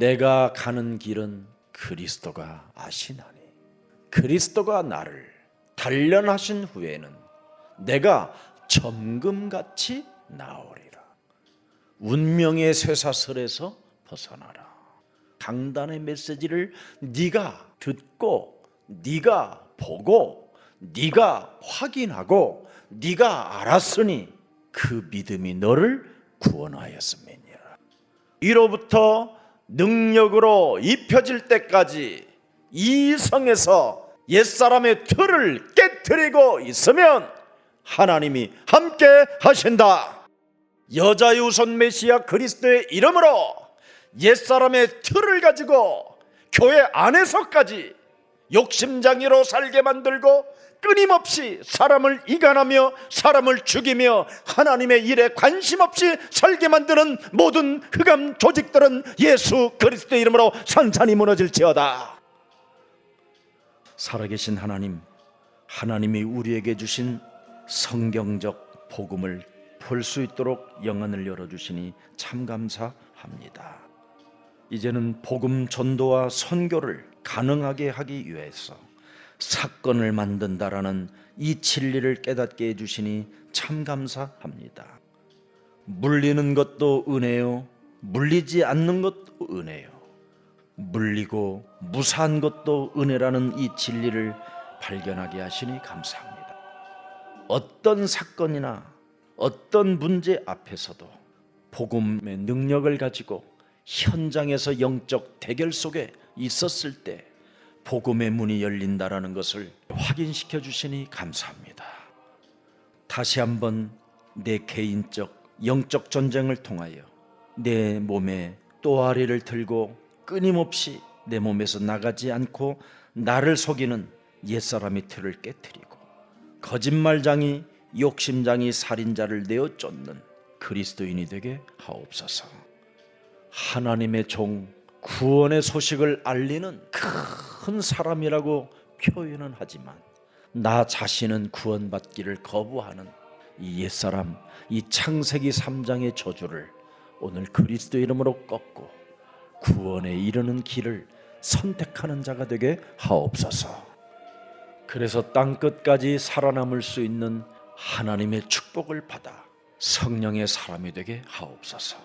내가 가는 길은 그리스도가 아시나니 그리스도가 나를 단련하신 후에는 내가 점금같이 나오리라. 운명의 쇠사슬에서 벗어나라. 강단의 메시지를 네가 듣고 네가 보고 네가 확인하고 네가 알았으니 그 믿음이 너를 구원하였음이니라. 이로부터 능력으로 입혀질 때까지 이 성에서 옛사람의 틀을 깨뜨리고 있으면 하나님이 함께 하신다. 여자유선 메시아 그리스도의 이름으로 옛사람의 틀을 가지고 교회 안에서까지 욕심장애로 살게 만들고 끊임없이 사람을 이간하며 사람을 죽이며 하나님의 일에 관심 없이 살게 만드는 모든 흑암 조직들은 예수 그리스도의 이름으로 산산이 무너질지어다. 살아계신 하나님, 하나님이 우리에게 주신 성경적 복음을 볼 수 있도록 영안을 열어주시니 참 감사합니다. 이제는 복음 전도와 선교를 가능하게 하기 위해서 사건을 만든다라는 이 진리를 깨닫게 해주시니 참 감사합니다. 물리는 것도 은혜요, 물리지 않는 것도 은혜요. 물리고 무사한 것도 은혜라는 이 진리를 발견하게 하시니 감사합니다. 어떤 사건이나 어떤 문제 앞에서도 복음의 능력을 가지고 현장에서 영적 대결 속에 있었을 때 복음의 문이 열린다라는 것을 확인시켜 주시니 감사합니다. 다시 한번 내 개인적 영적 전쟁을 통하여 내 몸에 또아리를 들고 끊임없이 내 몸에서 나가지 않고 나를 속이는 옛사람의 틀을 깨뜨리고 거짓말장이 욕심장이 살인자를 내어 쫓는 그리스도인이 되게 하옵소서. 하나님의 종 구원의 소식을 알리는 큰 사람이라고 표현은 하지만 나 자신은 구원받기를 거부하는 이 옛사람 이 창세기 3장의 저주를 오늘 그리스도 이름으로 꺾고 구원에 이르는 길을 선택하는 자가 되게 하옵소서. 그래서 땅 끝까지 살아남을 수 있는 하나님의 축복을 받아 성령의 사람이 되게 하옵소서.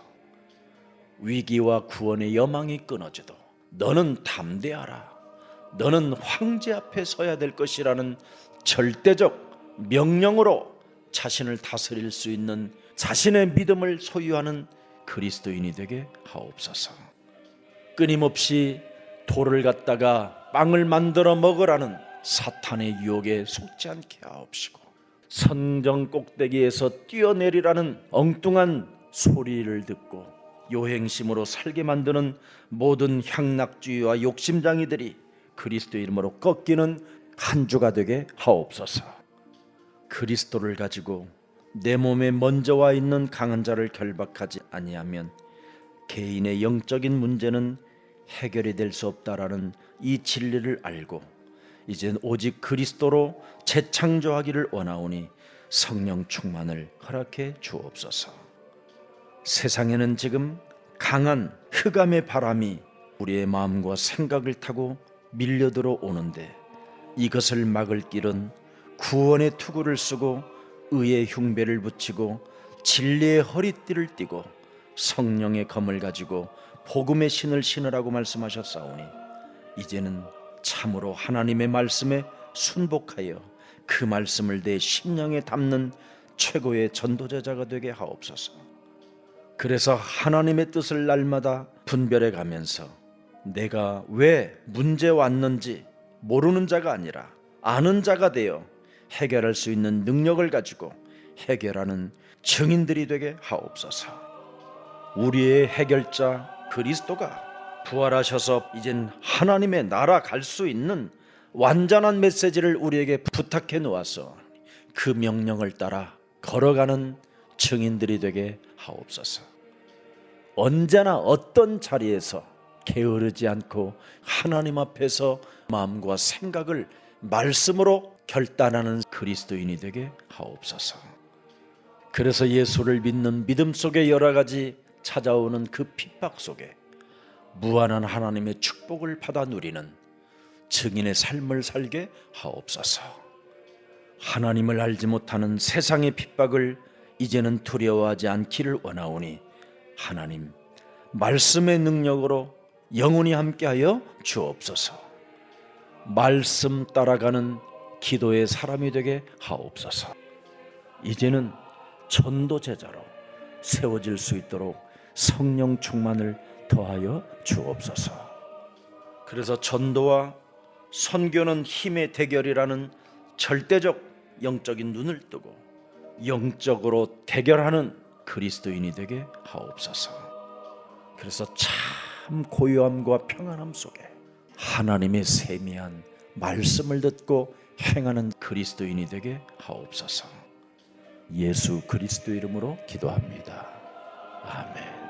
위기와 구원의 여망이 끊어져도 너는 담대하라. 너는 황제 앞에 서야 될 것이라는 절대적 명령으로 자신을 다스릴 수 있는 자신의 믿음을 소유하는 그리스도인이 되게 하옵소서. 끊임없이 돌을 갖다가 빵을 만들어 먹으라는 사탄의 유혹에 속지 않게 하옵시고 선정 꼭대기에서 뛰어내리라는 엉뚱한 소리를 듣고 요행심으로 살게 만드는 모든 향락주의와 욕심장이들이 그리스도 이름으로 꺾이는 한 주가 되게 하옵소서. 그리스도를 가지고 내 몸에 먼저 와 있는 강한 자를 결박하지 아니하면 개인의 영적인 문제는 해결이 될 수 없다라는 이 진리를 알고 이젠 오직 그리스도로 재창조하기를 원하오니 성령 충만을 허락해 주옵소서. 세상에는 지금 강한 흑암의 바람이 우리의 마음과 생각을 타고 밀려 들어 오는데 이것을 막을 길은 구원의 투구를 쓰고 의의 흉배를 붙이고 진리의 허리띠를 띠고 성령의 검을 가지고 복음의 신을 신으라고 말씀하셨사오니 이제는 참으로 하나님의 말씀에 순복하여 그 말씀을 내 심령에 담는 최고의 전도자자가 되게 하옵소서. 그래서 하나님의 뜻을 날마다 분별해 가면서 내가 왜 문제 왔는지 모르는 자가 아니라 아는 자가 되어 해결할 수 있는 능력을 가지고 해결하는 증인들이 되게 하옵소서. 우리의 해결자 그리스도가 부활하셔서 이젠 하나님의 나라 갈 수 있는 완전한 메시지를 우리에게 부탁해 놓아서 그 명령을 따라 걸어가는 증인들이 되게 하옵소서. 언제나 어떤 자리에서 게으르지 않고 하나님 앞에서 마음과 생각을 말씀으로 결단하는 그리스도인이 되게 하옵소서. 그래서 예수를 믿는 믿음 속에 여러 가지 찾아오는 그 핍박 속에 무한한 하나님의 축복을 받아 누리는 증인의 삶을 살게 하옵소서. 하나님을 알지 못하는 세상의 핍박을 이제는 두려워하지 않기를 원하오니 하나님 말씀의 능력으로 영원히 함께하여 주옵소서. 말씀 따라가는 기도의 사람이 되게 하옵소서. 이제는 전도 제자로 세워질 수 있도록 성령 충만을 더하여 주옵소서. 그래서 전도와 선교는 힘의 대결이라는 절대적 영적인 눈을 뜨고 영적으로 대결하는 그리스도인이 되게 하옵소서. 그래서 참 고요함과 평안함 속에 하나님의 세미한 말씀을 듣고 행하는 그리스도인이 되게 하옵소서. 예수 그리스도 이름으로 기도합니다. 아멘.